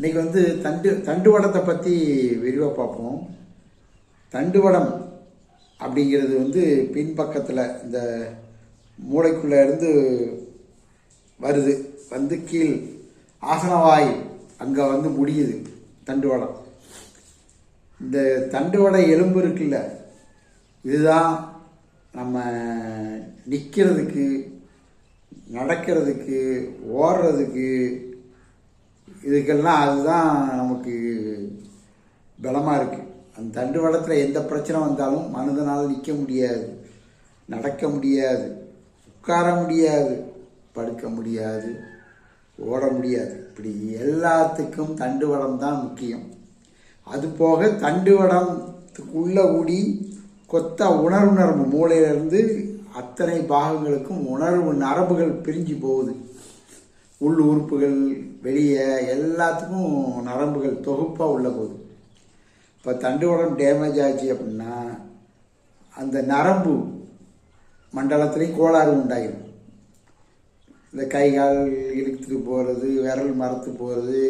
இன்றைக்கி வந்து தண்டு தண்டுவடத்தை பற்றி விரிவாக பார்ப்போம். தண்டுவடம் அப்படிங்கிறது வந்து பின்பக்கத்தில் இந்த மூளைக்குள்ளே இருந்து வருது. வந்து கீழ் ஆசனவாய் அங்கே வந்து முடியுது தண்டுவடம். இந்த தண்டுவடை எலும்பு இருக்குல்ல இதுதான் நம்ம நிற்கிறதுக்கு நடக்கிறதுக்கு ஓடுறதுக்கு இதுக்கெல்லாம் அதுதான் நமக்கு பலமாக இருக்குது அந்த தண்டுவடத்தில் எந்த பிரச்சனை வந்தாலும் மனிதனால் நிற்க முடியாது நடக்க முடியாது உட்கார முடியாது படுக்க முடியாது ஓட முடியாது. இப்படி எல்லாத்துக்கும் தண்டுவடம் தான் முக்கியம். அது போக தண்டுவடத்துக்குள்ள கூடி கொத்த உணர்வு நரம்பு மூளையிலிருந்து அத்தனை பாகங்களுக்கும் உணர்வு நரம்புகள் பிரிஞ்சு போகுது. உள் உறுப்புகள் வெளியே எல்லாத்துக்கும் நரம்புகள் தொகுப்பாக உள்ள போகுது. இப்போ தண்டுவடம் டேமேஜ் ஆச்சு அப்படின்னா அந்த நரம்பு மண்டலத்துலேயும் கோளாறு உண்டாயிடும் இந்த கை கால் இழுத்துட்டு போகிறது விரல் மரத்து போகிறது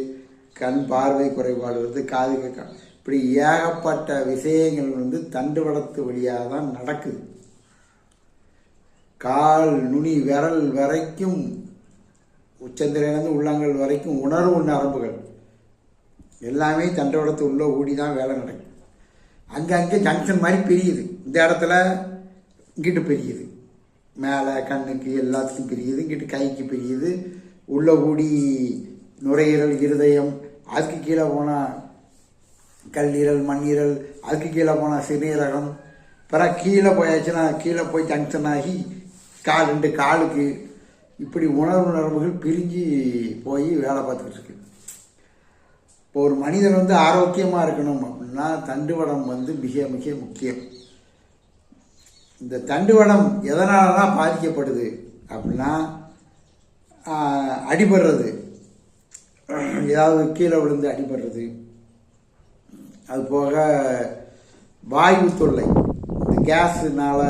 கண் பார்வை குறைபாடு வருது காது கேட்க. இப்படி ஏகப்பட்ட விஷயங்கள் வந்து தண்டு வளர்த்து வழியாக தான் நடக்குது. கால் நுனி விரல் வரைக்கும் உச்சந்திரையிலேருந்து உள்ளாங்கல் வரைக்கும் உணர்வு நரம்புகள் எல்லாமே தண்டோடத்து உள்ளே ஓடி தான் வேலை நடக்கும். அங்கங்கே ஜங்ஷன் மாதிரி பிரியுது. இந்த இடத்துல இங்கிட்டு பிரியுது. மேலே கண்ணுக்கு எல்லாத்துக்கும் பிரியுது. இங்கிட்டு கைக்கு பிரியுது. உள்ள ஓடி நுரையீரல் இருதயம் அதுக்கு கீழே போனால் கல்லீரல் மண்ணீரல் அதுக்கு கீழே போனால் சிறுநீரகம் பிறகு கீழே போயாச்சுன்னா கீழே போய் ஜங்ஷன் ஆகி கால் ரெண்டு காலுக்கு இப்படி உணர்வு நரம்புகள் பிரிஞ்சு போய் வேலை பார்த்துக்கிட்டு இருக்கு. இப்போ ஒரு மனிதன் வந்து ஆரோக்கியமாக இருக்கணும் அப்படின்னா தண்டுவடம் வந்து மிக மிக முக்கியம். இந்த தண்டுவடம் எதனால தான் பாதிக்கப்படுது அப்படின்னா அடிபடுறது. ஏதாவது கீழே விழுந்து அடிபடுறது. அது போக வாயு தொல்லை. இந்த கேஸுனால்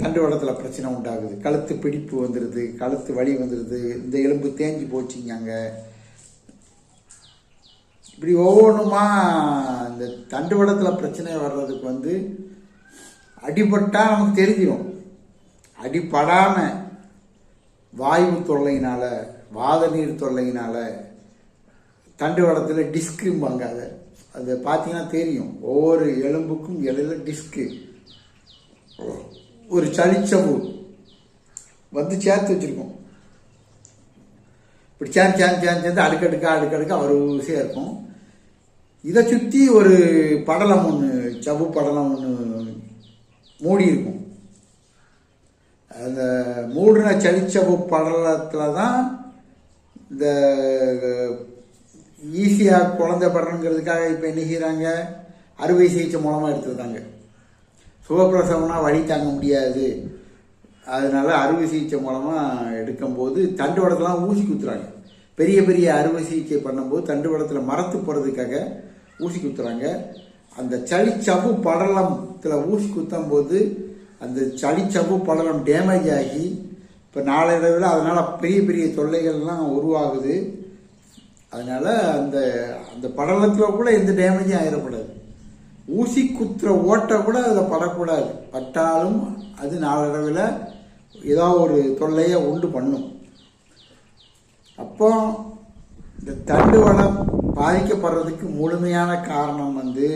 தண்டுவடத்தில் பிரச்சனை உண்டாகுது. கழுத்து பிடிப்பு வந்துடுது கழுத்து வலி வந்துடுது இந்த எலும்பு தேஞ்சு போச்சுங்க இப்படி ஒவ்வொன்றுமா இந்த தண்டுவடத்தில் பிரச்சனை வர்றதுக்கு வந்து அடிபட்டால் நமக்கு தெரிஞ்சிடும் அடிபடாமல் வாயு தொல்லையினால் வாத நீர் தொல்லையினால் தண்டுவடத்தில் டிஸ்க்கும்பாங்க அதை. அது பார்த்தீங்கன்னா தெரியும். ஒவ்வொரு எலும்புக்கும் இடையில டிஸ்க்கு. ஒரு சளிச்சவு வந்து சேர்த்து வச்சுருக்கோம். இப்படி சேர்ந்து சேர்ந்து சேர்ந்து சேர்ந்து அடுக்கடுக்கா அடுக்கடுக்கா வரிசையாக இருக்கும். இதை சுற்றி ஒரு படலம் ஒன்று சவு படலம் ஒன்று மூடி இருக்கும். அந்த மூடின சளிச்சவு படலத்தில் தான் இந்த ஈஸியாக குழந்தை படணுங்கிறதுக்காக இப்போ என்ன செய்கிறாங்க அறுவை சிகிச்சை மூலமாக எடுத்துருக்காங்க சுகப்பிரசவம்னா வழி தாங்க முடியாது. அதனால் அறுவை சிகிச்சை மூலமாக எடுக்கும்போது தண்டுவடத்தெலாம் ஊசி குத்துறாங்க. பெரிய பெரிய அறுவை சிகிச்சை பண்ணும்போது தண்டுவடத்தில் மரத்து போகிறதுக்காக ஊசி குத்துறாங்க. அந்த சளிச்சவு படலத்தில் ஊசி குத்தும் போது அந்த சளிச்சவு படலம் டேமேஜ் ஆகி இப்போ நாளடைவில் அதனால் பெரிய பெரிய தொல்லைகள்லாம் உருவாகுது. அதனால் அந்த அந்த படலத்தில் கூட எந்த டேமேஜும் ஆயிடக்கூடாது. ஊசி குத்துற ஓட்டை கூட அதில் படக்கூடாது. பட்டாலும் அது நாளடைவில் ஏதோ ஒரு தொல்லையை உண்டு பண்ணும். அப்போ இந்த தண்டு வளம் பாதிக்கப்படுறதுக்கு முழுமையான காரணம் வந்து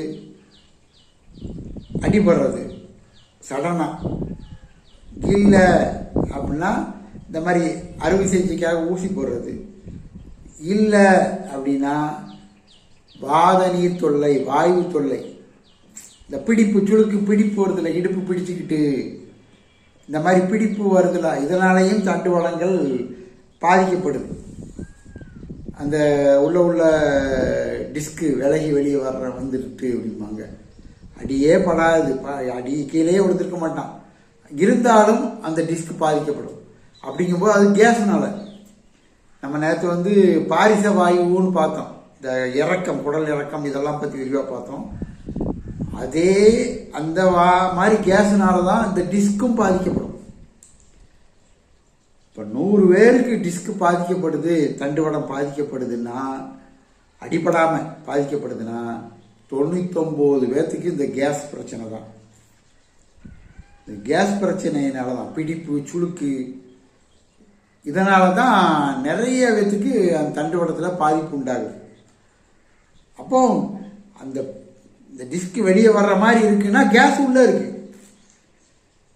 அடிபடுறது. சடனாக இல்லை அப்படின்னா இந்த மாதிரி அறுவை சிகிச்சைக்காக ஊசி போடுறது. இல்லை அப்படின்னா வாத நீர் தொல்லை வாயு தொல்லை இந்த பிடிப்பு சுழுக்கு பிடிப்பு வருதுல இடுப்பு பிடிச்சிக்கிட்டு. இந்த மாதிரி பிடிப்பு வருதுல இதனாலேயும் தண்டு வளங்கள் பாதிக்கப்படுது. அந்த உள்ள உள்ள டிஸ்க்கு விலகி வெளியே வர்ற வந்துட்டு அப்படிம்பாங்க. அடியே படாது அடி கீழே விழுந்திருக்க மாட்டான். இருந்தாலும் அந்த டிஸ்க் பாதிக்கப்படும். அப்படிங்கும்போது அது கேஸ்னால. நம்ம நேற்று வந்து பாரிச வாயுன்னு பார்த்தோம். இந்த இறக்கம் குடல் இறக்கம் இதெல்லாம் பற்றி விரிவாக பார்த்தோம். அதே அந்த வா மாதிரி கேஸ்னால தான் இந்த டிஸ்க்கும் பாதிக்கப்படும். இப்போ நூறு பேருக்கு டிஸ்க் பாதிக்கப்படுது தண்டுவடம் பாதிக்கப்படுதுன்னா அடிப்படாமல் பாதிக்கப்படுதுன்னா தொண்ணூத்தொம்பது பேர்த்துக்கு இந்த கேஸ் பிரச்சனை தான் இந்த கேஸ் பிரச்சனையினால தான் பிடிப்பு சுளுக்கு இதனால தான் நிறைய பேர்த்துக்கு அந்த தண்டுவடத்தில் பாதிப்பு உண்டாகுது. அப்போ அந்த இந்த டிஸ்க் வெளியே வர்ற மாதிரி இருக்குன்னா கேஸ் உள்ளே இருக்குது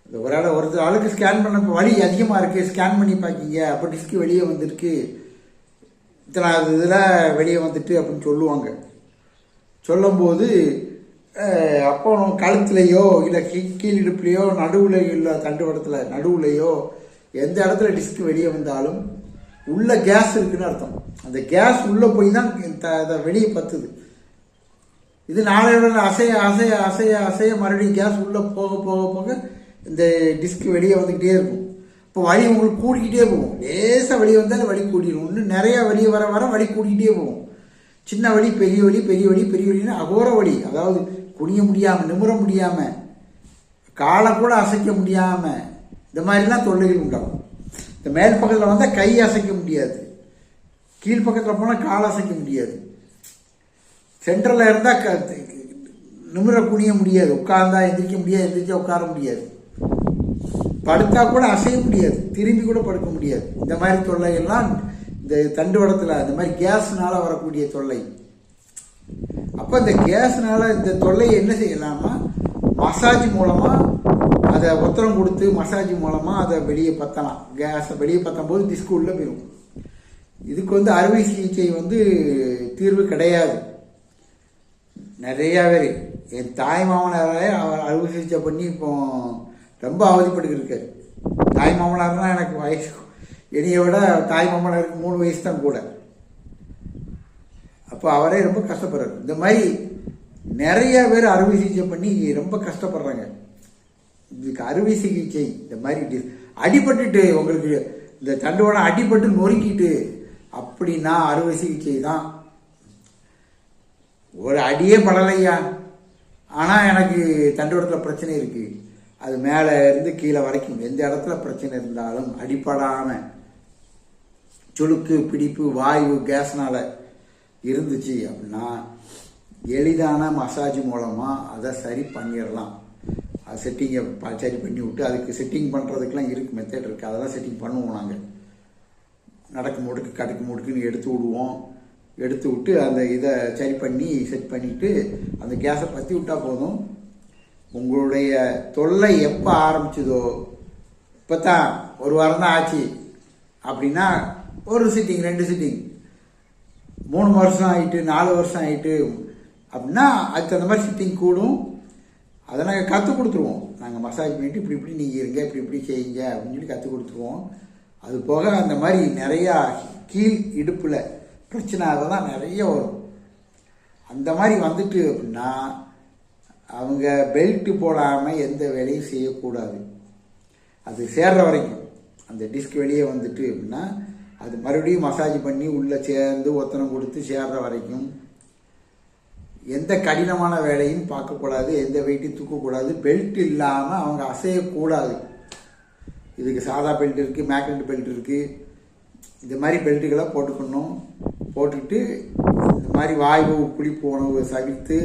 இந்த ஒரு ஆள் ஒருத்தர் ஆளுக்கு ஸ்கேன் பண்ண வலி அதிகமாக இருக்குது ஸ்கேன் பண்ணி பார்க்கிங்க அப்போ டிஸ்க் வெளியே வந்திருக்கு. இத்தனாவது இதில் வெளியே வந்துட்டு அப்படின்னு சொல்லுவாங்க. சொல்லும்போது அப்போ நம்ம கழுத்துலையோ இல்லை கீழ் இடுப்புலையோ நடுவில் இல்லை தண்டுவடத்தில் நடுவுலையோ எந்த இடத்துல டிஸ்க் வெளியே வந்தாலும் உள்ளே கேஸ் இருக்குன்னு அர்த்தம். அந்த கேஸ் உள்ளே போய் தான் த- வெளியே பத்துது. இது நாளையோட அசைய அசைய அசைய அசைய மறுபடியும் கேஸ் உள்ளே போக போக போக இந்த டிஸ்க் வெளியே வந்துக்கிட்டே இருக்கும். இப்போ வலி உங்களுக்கு கூடிக்கிட்டே போகும். லேசாக வெளியே வந்தாலும் வலி கூடிடும் இன்னும் நிறையா வெளியே வர வர வலி கூடிக்கிட்டே போகும். சின்ன வலி பெரிய வலி பெரிய வலி பெரிய வலின்னா அகோர வலி. அதாவது குனிய முடியாமல் நிமிர முடியாமல் காலை கூட அசைக்க முடியாமல் இந்த மாதிரிலாம் தொல்லைகள் உண்டாகும். இந்த மேல் பக்கத்தில் வந்தால் கை அசைக்க முடியாது. கீழ் பக்கத்தில் போனால் கால் அசைக்க முடியாது. சென்டரில் இருந்தால் க நிமிர குனிய முடியாது. உட்கார்ந்தா எந்திரிக்க முடியாது எந்திரிச்சா உட்கார முடியாது. படுத்தா கூட அசைய முடியாது. திரும்பி கூட படுக்க முடியாது. இந்த மாதிரி தொல்லை எல்லாம் இந்த தண்டுவடத்தில் இந்த மாதிரி கேஸ்னால வரக்கூடிய தொல்லை. அப்போ இந்த கேஸ்னால இந்த தொல்லையை என்ன செய்யலாமா? மசாஜ் மூலமாக அதை ஒத்தரம் கொடுத்து மசாஜ் மூலமாக அதை வெளியே பற்றலாம் கேஸை வெளியே பற்றும் போது டிஸ்க் போயிடும் இதுக்கு வந்து அறுவை சிகிச்சை வந்து தீர்வு கிடையாது. நிறையா பேர். என் தாய் மாமனாரே அவர் அறுவை சிகிச்சை பண்ணி இப்போ ரொம்ப அவதிப்பட்டுருக்காரு தாய் மாமனார்னா எனக்கு வயசு என்னையை விட தாய் மாமனாருக்கு மூணு வயசு தான் கூட. அப்போ அவரே ரொம்ப கஷ்டப்படுறாரு. இந்த மாதிரி நிறைய பேர் அறுவை சிகிச்சை பண்ணி ரொம்ப கஷ்டப்படுறாங்க. இதுக்கு அறுவை சிகிச்சை இந்த மாதிரி அடிபட்டுட்டு உங்களுக்கு இந்த தண்டுவடம் அடிபட்டு நொறுக்கிட்டு அப்படின்னா அறுவை சிகிச்சை தான் ஒரு அடியே படலையா? ஆனால் எனக்கு தண்டுவடத்தில் பிரச்சனை இருக்குது அது மேலே இருந்து கீழே வரைக்கும் எந்த இடத்துல பிரச்சனை இருந்தாலும் அடிப்படாமல் சுளுக்கு பிடிப்பு வாயு கேஸ்னால் இருந்துச்சு அப்படின்னா எளிதான மசாஜ் மூலமாக அதை சரி பண்ணிடலாம். அது செட்டிங்கை ப- சரி பண்ணி விட்டு அதுக்கு செட்டிங் பண்ணுறதுக்கெலாம் இருக்கு மெத்தட் இருக்குது அதெல்லாம் செட்டிங் பண்ணுவோம் நாங்கள் நடக்கு முடுக்கு கடுக்கு முடுக்குன்னு எடுத்து விடுவோம். எடுத்து விட்டு அந்த இதை சரி பண்ணி செட் பண்ணிவிட்டு அந்த கேஸை பற்றி விட்டால் போதும். உங்களுடைய தொல்லை எப்போ ஆரம்பிச்சதோ இப்போ தான் ஒரு வாரம் தான் ஆச்சு அப்படின்னா ஒரு சிட்டிங் ரெண்டு சிட்டிங் மூணு வருஷம் ஆகிட்டு நாலு வருஷம் ஆகிட்டு அப்படின்னா அதுக்கு தகுந்த மாதிரி சிட்டிங் கூடும். அதை நாங்கள் கற்றுக் கொடுத்துருவோம். நாங்கள் மசாஜ் பண்ணிவிட்டு இப்படி இப்படி நீங்கள் இருங்க இப்படி இப்படி செய்யுங்க அப்படின்னு சொல்லி கற்றுக் கொடுத்துருவோம். அது போக அந்த மாதிரி நிறையா கீழ் இடுப்பில் பிரச்சனை அதெல்லாம் நிறைய வரும். அந்த மாதிரி வந்துட்டு அப்படின்னா அவங்க பெல்ட்டு போடாமல் எந்த வேலையும் செய்யக்கூடாது. அது சேர்ற வரைக்கும். அந்த டிஸ்க் வெளியே வந்துட்டு அப்படின்னா அது மறுபடியும் மசாஜ் பண்ணி உள்ளே சேர்ந்து ஒத்தனம் கொடுத்து சேர்ற வரைக்கும் எந்த கடினமான வேலையும் பார்க்கக்கூடாது எந்த வெயிட்டையும் தூக்கக்கூடாது. பெல்ட் இல்லாமல் அவங்க அசையக்கூடாது. இதுக்கு சாதா பெல்ட் இருக்குது மேக்னெட் பெல்ட் இருக்குது இந்த மாதிரி பெல்ட்டுகளை போட்டுக்கணும். போட்டுக்கிட்டு இந்த மாதிரி வாயு புளிப்பு உணவு தவிர்த்து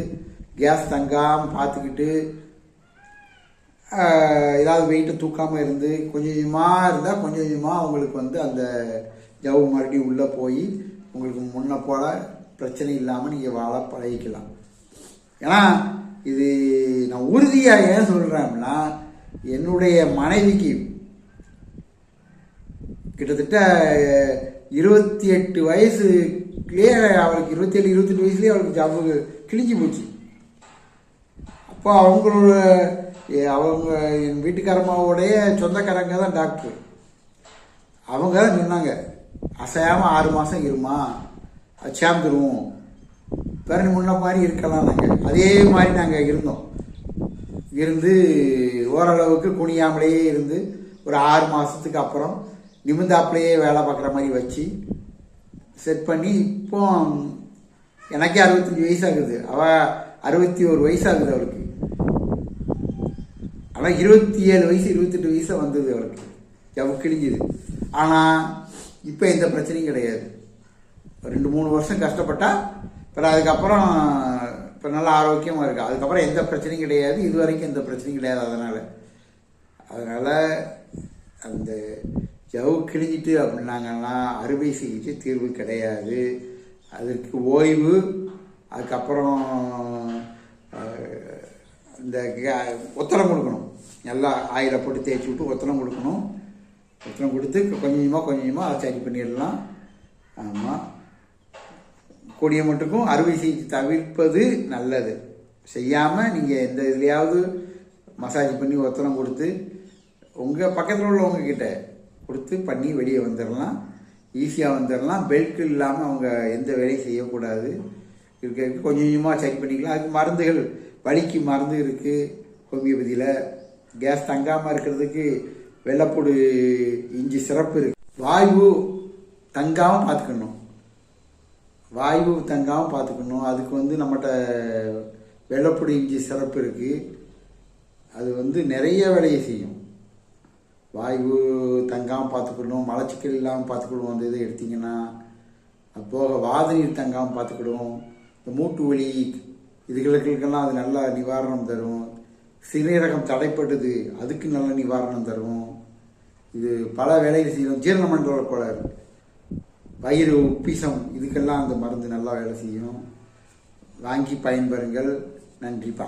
கேஸ் தங்காமல் பார்த்துக்கிட்டு ஏதாவது வெயிட்டை தூக்காமல் இருந்து கொஞ்சம் கொஞ்சமாக இருந்தால் கொஞ்சம் கொஞ்சமாக அவங்களுக்கு வந்து அந்த ஜவு மறுபடியும் உள்ளே போய் உங்களுக்கு முன்ன போல பிரச்சனை இல்லாமல் நீங்கள் வாழ பழகிக்கலாம். ஏன்னா இது நான் உறுதியாக ஏன் சொல்கிறேன் அப்படின்னா என்னுடைய மனைவிக்கு கிட்டத்தட்ட இருபத்தி எட்டு வயசுலேயே அவளுக்கு இருபத்தேழு இருபத்தெட்டு வயசுலேயே அவளுக்கு ஜாபுக்கு கிழிஞ்சு போச்சு. அப்போ அவங்களோட அவங்க என் வீட்டுக்காரம்மாவோடைய சொந்தக்காரங்க தான் டாக்டர் அவங்க தான் சொன்னாங்க அசையாமல் ஆறு மாதம் இருமா? அது சேர்ந்துருவோம் பிறகு முன்ன மாதிரி இருக்கலாம் நாங்கள் அதே மாதிரி நாங்கள் இருந்தோம். இருந்து ஓரளவுக்கு குனியாமலேயே இருந்து ஒரு ஆறு மாதத்துக்கு அப்புறம் நிமிந்தாப்பிலேயே வேலை பார்க்குற மாதிரி வச்சு செட் பண்ணி இப்போ எனக்கே அறுபத்தஞ்சி வயசாகுது. அவள் அறுபத்தி ஒரு வயசாகுது அவளுக்கு. ஆனால் இருபத்தி ஏழு வயசு இருபத்தெட்டு வயசாக வந்தது அவளுக்கு. ஜவு கிழிஞ்சுது. ஆனால் இப்போ எந்த பிரச்சனையும் கிடையாது. ரெண்டு மூணு வருஷம் கஷ்டப்பட்டா அப்புறம் அதுக்கப்புறம் இப்போ நல்லா ஆரோக்கியமாக இருக்குது அதுக்கப்புறம் எந்த பிரச்சனையும் கிடையாது. இது வரைக்கும் எந்த பிரச்சனையும் கிடையாது அதனால். அதனால் அந்த ஜவு கிழிஞ்சிட்டு அப்படின்னாங்கன்னா அறுவை சிகிச்சை தீர்வு கிடையாது. அதற்கு ஓய்வு அதுக்கப்புறம் இந்த க- ஒத்தடம் கொடுக்கணும். நல்லா ஆயில போட்டு தேய்ச்சி விட்டு ஒத்தடம் கொடுக்கணும். ஒத்தடம் கொடுத்து கொஞ்சமாக கொஞ்சமாக அதை சரி பண்ணிடலாம். ஆமாம் கூடிய மட்டுக்கும் அறுவை சிகிச்சை தவிர்ப்பது நல்லது. செய்யாமல் நீங்கள் எந்த இதுலையாவது மசாஜ் பண்ணி ஒத்தனம் கொடுத்து உங்கள் பக்கத்தில் உள்ளவங்கக்கிட்ட கொடுத்து பண்ணி வெளியே வந்துடலாம் ஈஸியாக வந்துடலாம் பெல்ட் இல்லாமல் அவங்க எந்த வேலையும் செய்யக்கூடாது. இருக்க இருக்க கொஞ்சம் கொஞ்சமாக சரி பண்ணிக்கலாம். அதுக்கு மருந்துகள் வலிக்கு மருந்து இருக்குது ஹோமியோபதியில் கேஸ் தங்காமல் இருக்கிறதுக்கு வெள்ளப்பூடு இஞ்சி சிறப்பு இருக்குது வாய்வு தங்காமல் பார்த்துக்கணும். வாயு தங்காமல் பார்த்துக்கணும். அதுக்கு வந்து நம்மகிட்ட வெள்ளப்பொடி இஞ்சி சிறப்பு இருக்குது அது வந்து நிறைய வேலையை செய்யும். வாயு தங்காமல் பார்த்துக்கணும் மலச்சிக்கல் இல்லாமல் பார்த்துக்கணும் அந்த இதை எடுத்திங்கன்னா போக வாதநீர் தங்காமல் பார்த்துக்கிடுவோம் இந்த மூட்டு வலி இதுகளுக்கெல்லாம் அது நல்ல நிவாரணம் தரும். சிறுநீரகம் தடைப்பட்டது அதுக்கு நல்ல நிவாரணம் தரும். இது பல வேலைகள் செய்யும் ஜீரண மண்டல கோளாறு. வயிறு உப்பிசம் இதுக்கெல்லாம் அந்த மருந்து நல்லா வேலை செய்யும். வாங்கி பயன்பெறுங்கள். நன்றிப்பா